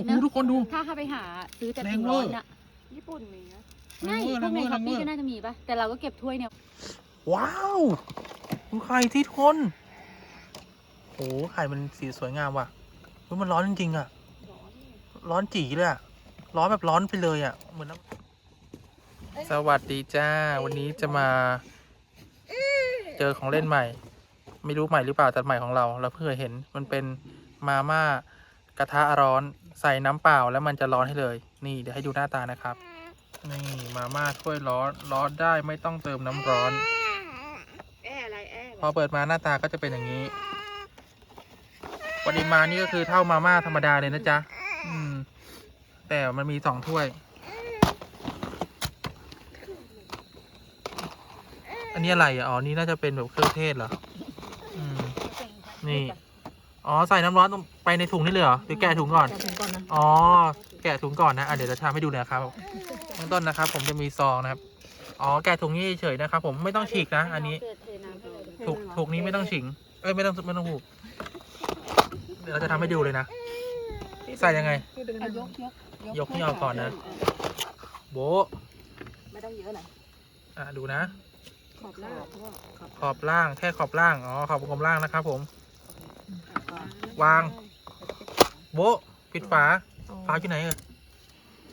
โอ้โหนะทุกคนดู ถ้าเข้าไปหาซื้อแต่แรถุงงเวร้ออร์นอะญี่ปุ่นมีนะแรไม่งเวอร์พแรวกงในเวอร์ช้แรอปงเวปี้อก็ร์น่าจะมีปะแต่เราก็เก็บถ้วยเนี่ย ว้าวดูไข่ที่ทนโอ้ไข่มันสีสวยงามว่ะเฮ้ยมันร้อนจริงๆอะ ร้อนนี่ร้อนจีเลยอะ ร้อนแบบร้อนไปเลยอะ เหมือนน้ำสวัสดีจ้า วันนี้จะมาเจอของเล่นใหม่ ไม่รู้ใหม่หรือเปล่าแต่ใหม่ของเรา เราเพิ่งเคยเห็น มันเป็นมาม่า กระทะร้อนใส่น้ำเปล่าแล้วมันจะร้อนให้เลย นี่เดี๋ยวให้ดูหน้าตานะครับ นี่มาม่าถ้วยร้อนร้อนได้ไม่ต้องเติมน้ำร้อน แอร์อะไรแอร์พอเปิดมาหน้าตาก็จะเป็นอย่างนี้ ปริมาณนี่ก็คือเท่ามาม่าธรรมดาเลยนะจ๊ะอืม แต่มันมีสองถ้วย อันนี้อะไรอะอ๋อ นี่น่าจะเป็นแบบเครื่องเทศเหรอ อืม นี่ อ๋อใส่น้ำร้อนลงไปในถุงนี่เลยเหรอหรือแกะถุงก่อนแต่ถุงก่อนนะอ๋อแกะถุงก่อนนะอะเดี๋ยวจะทำให้ดูเลยนะครับเบื้องต้นนะครับ ผมจะมีซองนะครับอ๋อแกะถุงนี้เฉยๆนะครับ ผมไม่ต้องฉีกนะ อันนี้ถูกถูกนี้ไม่ต้องฉิงเอ้ยไม่ต้องไม่ต้องผูกเดี๋ยวเราจะทำให้ดูเลยนะใส่ยังไงเอายกยกยกนี่เอาก่อนนะ โบะไม่ต้องเยอะนะอะดูนะ ขอบหน้าเพราะว่าขอบขอบล่างแค่ขอบล่างอ๋อขอบวงกลมล่างนะครับผม วาง โบะปิดฝาฝาอยู่ไหนเอ่ย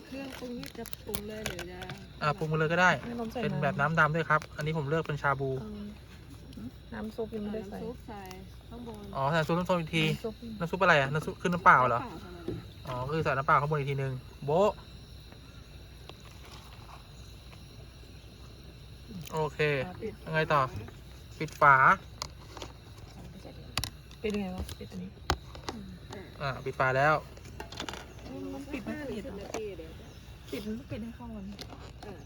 เครื่องปรุงนี่จะปรุงเลยหรือจะอะปรุงมาเลยก็ได้เป็นแบบน้ำดำด้วยครับ อันนี้ผมเลือกเป็นชาบู น้ำซุปยังไม่ได้ใส่น้ำซุปใส่ข้างบนอ๋อใส่ซุปน้ำส้มอีกที น้ำซุปน้ำซุปอะไรอะ น้ำซุปคือน้ำเปล่าเหรอ ปล่าธรรมดาอ๋อก็คือใส่น้ำเปล่าข้างบนอีกทีหนึ่งโบะโอเคยังไงต่อ ปิดฝา เป็นยังไงวะปิดอันนี้ อ่าปิดฝาแล้วมันปิดไม่ห้าสหรือนิทสิบเหรอนาทีเดี๋ยวจะปิดมันปิดให้เข้ากันเออ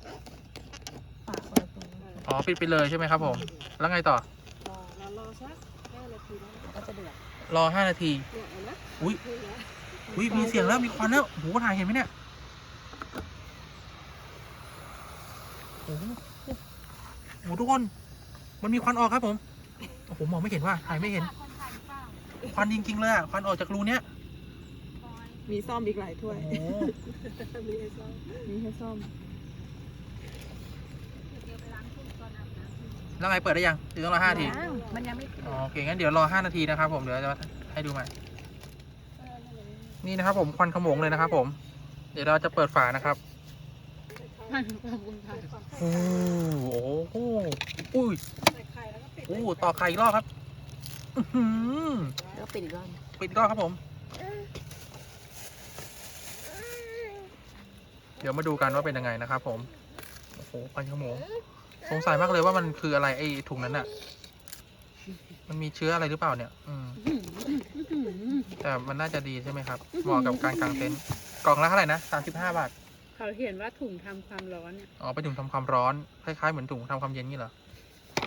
ฝาคนละตัวเอออ๋อปิดไปเลยใช่ไหมครับผม แล้วไงต่อ รอรอรอสักห้านาทีแล้วก็จะเดือดรอห้านาทีเนี่ยเห็นไหมอุ้ยขึ้นแล้วอุ้ยมีเสียงแล้วมีควันแล้วโหถ่ายเห็นไหมเนี่ยโอ้โหโอ้โหทุกคน มันมีควันออกครับผมโอ้โหมองไม่เห็นว่าถ่ายไม่เห็น ควันจริงๆเลยอะควันออกจากรูเนี้ยมีซ่อมอีกหลายถ้วโอ้ยโหมีไอ้ซ้อมมีให้ซ่อม แล้วไงเปิดได้ยังหรือต้องรอห้านาทีมันยังไม่อ๋อโอเคงั้นเดี๋ยวรอห้านาทีนะครับผมเดี๋ยวจะให้ดูใหม่นี่นะครับผมควันขโมงเลยนะครับ ผม เดี๋ยวเราจะเปิดฝานะครับมันขอบคุณค่ะโอ้โหอุ้ย ใส่ไข่แล้วก็ปิดโอ้โหต่อไข่อีกรอบครับ อื้อหือ แล้วปิดอีกรอบปิดอีกรอบครับผม เดี๋ยวมาดูกันว่าเป็นยังไงนะครับผม โอ้โหควันขโมงสงสัยมากเลยว่ามันคืออะไรไอ้ถุงนั้นอะมันมีเชื้ออะไรหรือเปล่าเนี่ย อืม แต่มันน่าจะดีใช่ไหมครับ เหมาะกับการกางเต็นท์ กล่องละเท่าไหร่นะสามสิบห้าบาท เขาเขียนว่าถุงทำความร้อนเนี่ยอ๋อเป็นถุงทำความร้อน คล้ายๆเหมือนถุงทำความเย็นนี่เหรอ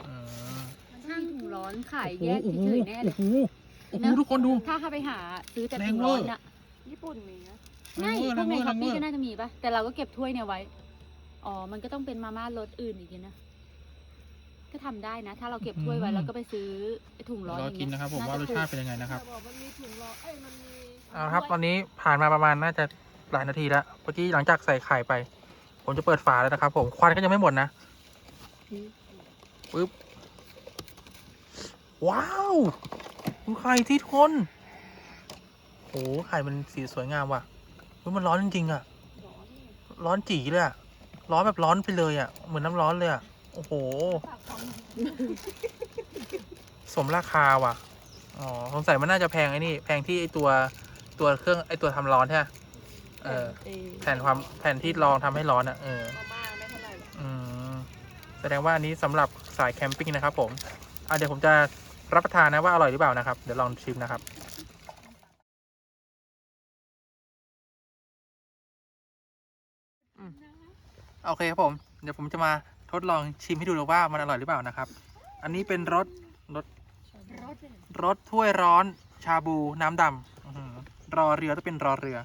อืมช่างถุงร้อนขายแยกเฉยๆแน่เลโอ้ยโหโอ้โหทุกคนดู ถ้าเข้าไปหาซื้อแต่แรถุงงเวร้ออร์ นอะญี่ปุ่นมีนะไม่แรพวงกเวในอร์ช้อปปี้แรงเวอร์ก็น่าจะมีปะแต่เราก็เก็บถ้วยเนี่ยไว้ อ๋อ มันก็ต้องเป็นมาม่ารสอื่นอีกนะ ก็ทำได้นะ ถ้าเราเก็บถ้วยไว้อืมแล้วก็ไปซื้อไอ้ถุงร้อนรออย่างกินเงี้ยนะครับผมน่ว่ารสจะชาติเป็นยังไงนะครับ แต่บอกมันมีถุงรอเอ้ยมันมีเอาละครับตอนนี้ผ่านมาประมาณน่าจะหลายนาทีแล้วเมื่อกี้หลังจากใส่ไข่ไป ผมจะเปิดฝาแล้วนะครับ ผมควันก็ยังไม่หมดนะปึ๊บว้าว ดูไข่ที่ทนโอ้ไข่มันสีสวยงามว่ะเฮ้ยมันร้อนจริงๆอะ ร้อนนี่ร้อนจีเลยอะ ร้อนแบบร้อนไปเลยอะ เหมือนน้ำร้อนเลยอะ โอ้โห สมราคาว่ะ อ๋อ สงสัยมันน่าจะแพงไอ้นี่ แพงที่ไอตัวตัวเครื่องไอตัวทำร้อนใช่ไหมเออ แผ่นความแผ่นที่รองทำให้ร้อนอะ เออมาม่าไม่เท่าไหร่หรอกอืมแสดงว่าอันนี้สำหรับสายแคมปิ้งนะครับผม อะเดี๋ยวผมจะ รับประทานนะว่าอร่อยหรือเปล่านะครับ เดี๋ยวลองชิมนะครับโอเคครับผม เดี๋ยวผมจะมาทดลองชิมให้ดูว่ามันอร่อยหรือเปล่านะครับ อันนี้เป็นรสรสรสถ้วยร้อนชาบูน้ำดำอื้อหือรอเรือต้องเป็นรอเรือ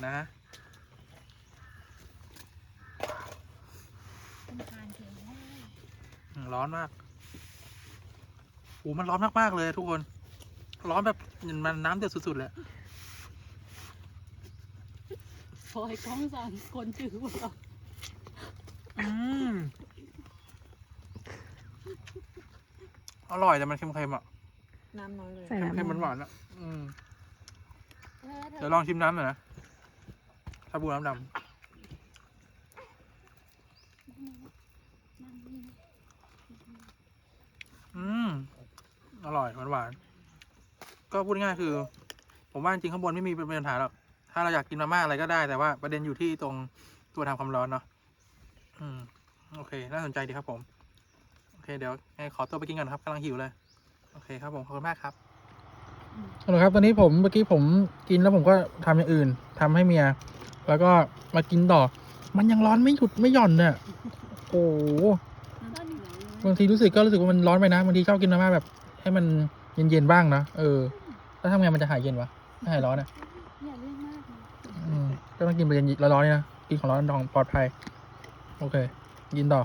นะฮะร้อนมาก โอ้มันร้อนมากๆเลยทุกคน ร้อนแบบมันน้ำเดือดสุดๆเลยพอยกล้องสั่งคนจืดหมดแล้วอืมอร่อยแต่มันเค็มๆอะน้ำน้อยเลยใส่เค็น้ำมๆหวานๆอะอืมเดี๋ยวลองชิมน้ำหน่อยนะชาบูน้ำดำอืม อร่อยหวานๆก็พูดง่ายๆคือ ผมว่าจริงๆข้างบนไม่มีเป็นปัญหาหรอกถ้าเราอยากกินมาม่าอะไรก็ได้แต่ว่าประเด็นอยู่ที่ตรงตัวทำความร้อนเนาะอืมโอเค น่าสนใจดีครับผม โอเค เดี๋ยวให้ขอตัวไปกินก่อนครับกำลังหิวเลย โอเคครับผม ขอบคุณมากครับเอาละครับ ตอนนี้ผมเมื่อกี้ผมกินแล้วผมก็ทำอย่างอื่นทำให้เมีย แล้วก็มากินต่อ มันยังร้อนไม่หยุดไม่หย่อนเนี่ยโอ้โหบางทีรู้สึกก็รู้สึกว่ามันร้อนไปนะบางทีชอบกินมาม่าแบบ ให้มันเย็นๆบ้างนะเออ แล้วทำไงมันจะหายเย็นวะไม่หายร้อนอะอย่าเรื่องมากนะอืมก็ต้องกินไปเย็นๆร้อนๆนี่นะกินของร้อนของปลอดภัย โอเค กินต่อ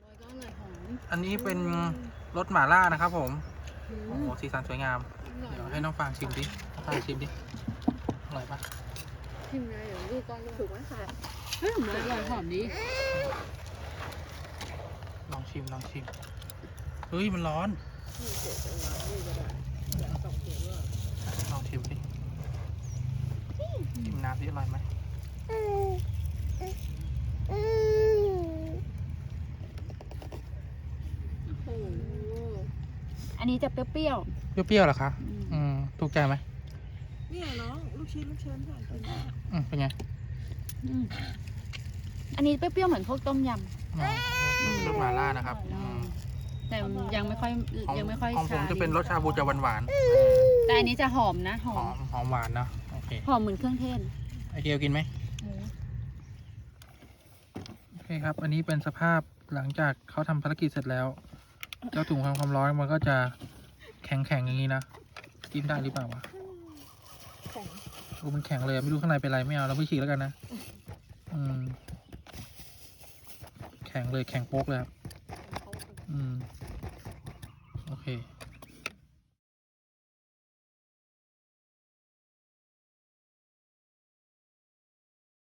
บอยก็อร่อยหอมอันนี้เป็นรสหม่าล่านะครับ ผมโอ้โหสีสันสวยงามเดี๋ยวให้น้องฟางชิมดิน้องฟางชิมดิอร่อยปะชิมไงเดี๋ยวลูกก้อนลูกถูกไหมค่ะเฮ้ยอร่อยหอมดีลอง ชิมลองชิมเฮ้ยมันร้อนลองชิมดิชิมน้ำดิอร่อยไหมโอ้โหอันนี้จะเปรี้ยวเปรี้ยวๆเหรอคะๆอืมอืมถูกใจไหมเนี่ยน้องลูกชิ้นลูกชิ้นใส่ไปอืมเป็นไงอืม อันนี้เปรี้ยวๆเหมือนพวกต้มยอ๋อรสหม่าล่านะครับอืมำแต่ยังไม่ค่อยของยังไม่ค่อยของผมชาจะเป็นรสชาบูจะหวานแต่อันนี้จะหอมนะหๆหออมมหอมหวานเนอะโอเคหอมเหมือนเครื่องเทศไอเกลกินไหมโอเคครับ อันนี้เป็นสภาพหลังจากเขาทำภารกิจเสร็จแล้ว เจ้าถุงทำความร้อนมันก็จะแข็งแข็งๆอย่างนี้นะกินได้หรือเปล่าวะโอ้มันแข็งเลยไม่รู้ข้างในเป็นไรไม่เอาเราไม่ฉีกแล้วกันนะอืม แข็งเลยแข็งโป๊กเลยครับ อืม โอเค